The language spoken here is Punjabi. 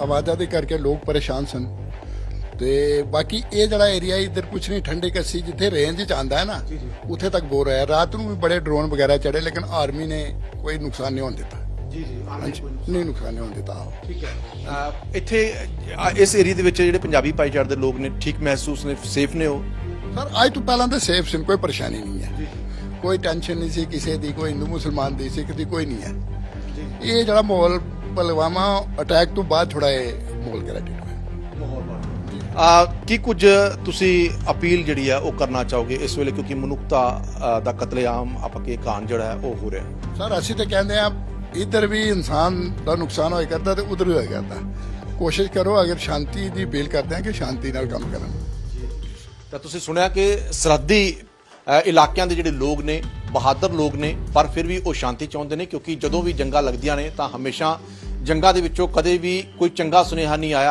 ਆਵਾਜ਼ਾਂ ਦੇ ਕਰਕੇ ਲੋਕ ਪਰੇਸ਼ਾਨ ਸਨ। ਤੇ ਬਾਕੀ ਇਹ ਜਿਹੜਾ ਏਰੀਆ ਇੱਧਰ ਕੁਛ ਨਹੀਂ ਠੰਡੇ ਕੱਸੀ ਜਿੱਥੇ ਰੇਂਜ ਚ ਆਂਦਾ ਹੈ ਨਾ ਉੱਥੇ ਤੱਕ ਬੋਰ ਹੈ ਰਾਤ ਨੂੰ ਵੀ ਬੜੇ ਡਰੋਨ ਵਗੈਰਾ ਚੜੇ ਲੇਕਿਨ ਆਰਮੀ ਨੇ ਕੋਈ ਨੁਕਸਾਨ ਨਹੀਂ ਹੋਣ ਦਿੱਤਾ। ਜੀ ਜੀ ਨਹੀਂ ਨੁਕਸਾਨ ਨਹੀਂ ਹੋਣ ਦਿੱਤਾ ਠੀਕ ਹੈ। ਅਹ ਇੱਥੇ ਇਸ ਏਰੀਆ ਦੇ ਵਿੱਚ ਜਿਹੜੇ ਪੰਜਾਬੀ ਭਾਈਚਾਰੇ ਦੇ ਲੋਕ ਨੇ ਠੀਕ ਮਹਿਸੂਸ ਨੇ ਸੇਫ ਨੇ ਉਹ? ਸਰ ਅੱਜ ਤੋਂ ਪਹਿਲਾਂ ਤਾਂ ਸੇਫ ਸੀ ਕੋਈ ਪਰੇਸ਼ਾਨੀ ਨਹੀਂ ਹੈ। ਕੋਈ ਟੈਨਸ਼ਨ ਨਹੀਂ ਸੀ ਕਿਸੇ ਦੀ ਕੋਈ ਹਿੰਦੂ ਮੁਸਲਮਾਨ ਦੀ ਸਿੱਖ ਦੀ ਕੋਈ ਨਹੀਂ ਹੈ। ਇਹ ਜਿਹੜਾ ਮਾਹੌਲ ਪਲਵਾਮਾ ਅਟੈਕ ਤੋਂ ਬਾਅਦ ਥੋੜਾ ਇਹ ਮਾਹੌਲ ਕ੍ਰਿਟਿਕ ਹੋਇਆ ਆ ਕੀ ਕੁਝ ਤੁਸੀਂ ਅਪੀਲ ਜਿਹੜੀ ਹੈ ਉਹ ਕਰਨਾ ਚਾਹੋਗੇ ਇਸ ਵੇਲੇ ਕਿਉਂਕਿ ਮਨੁੱਖਤਾ ਦਾ ਕਤਲੇਆਮ ਆਪਾਂ ਕੇ ਕਾਨ ਜਿਹੜਾ ਹੈ ਉਹ ਹੋ ਰਿਹਾ ਸਰ ਅਸੀਂ ਤਾਂ ਕਹਿੰਦੇ ਆ ਇੱਧਰ ਵੀ ਇਨਸਾਨ ਦਾ ਨੁਕਸਾਨ ਹੋਇਆ ਕਰਦਾ ਤੇ ਉਧਰ ਵੀ ਹੋਇਆ ਕਰਦਾ ਕੋਸ਼ਿਸ਼ ਕਰੋ ਅਗਰ ਸ਼ਾਂਤੀ ਦੀ ਅਪੀਲ ਕਰਦੇ ਆ ਕਿ ਸ਼ਾਂਤੀ ਨਾਲ ਕੰਮ ਕਰਨ ਤਾਂ ਤੁਸੀਂ ਸੁਣਿਆ ਕਿ ਸਰਹੱਦੀ ਇਲਾਕਿਆਂ ਦੇ ਜਿਹੜੇ ਲੋਕ ਨੇ ਬਹਾਦਰ ਲੋਕ ਨੇ ਪਰ ਫਿਰ ਵੀ ਉਹ ਸ਼ਾਂਤੀ ਚਾਹੁੰਦੇ ਨੇ ਕਿਉਂਕਿ ਜਦੋਂ ਵੀ ਜੰਗਾਂ ਲੱਗਦੀਆਂ ਨੇ ਤਾਂ ਹਮੇਸ਼ਾ ਜੰਗਾਂ ਦੇ ਵਿੱਚੋਂ ਕਦੇ ਵੀ ਕੋਈ ਚੰਗਾ ਸੁਨੇਹਾ ਨਹੀਂ ਆਇਆ।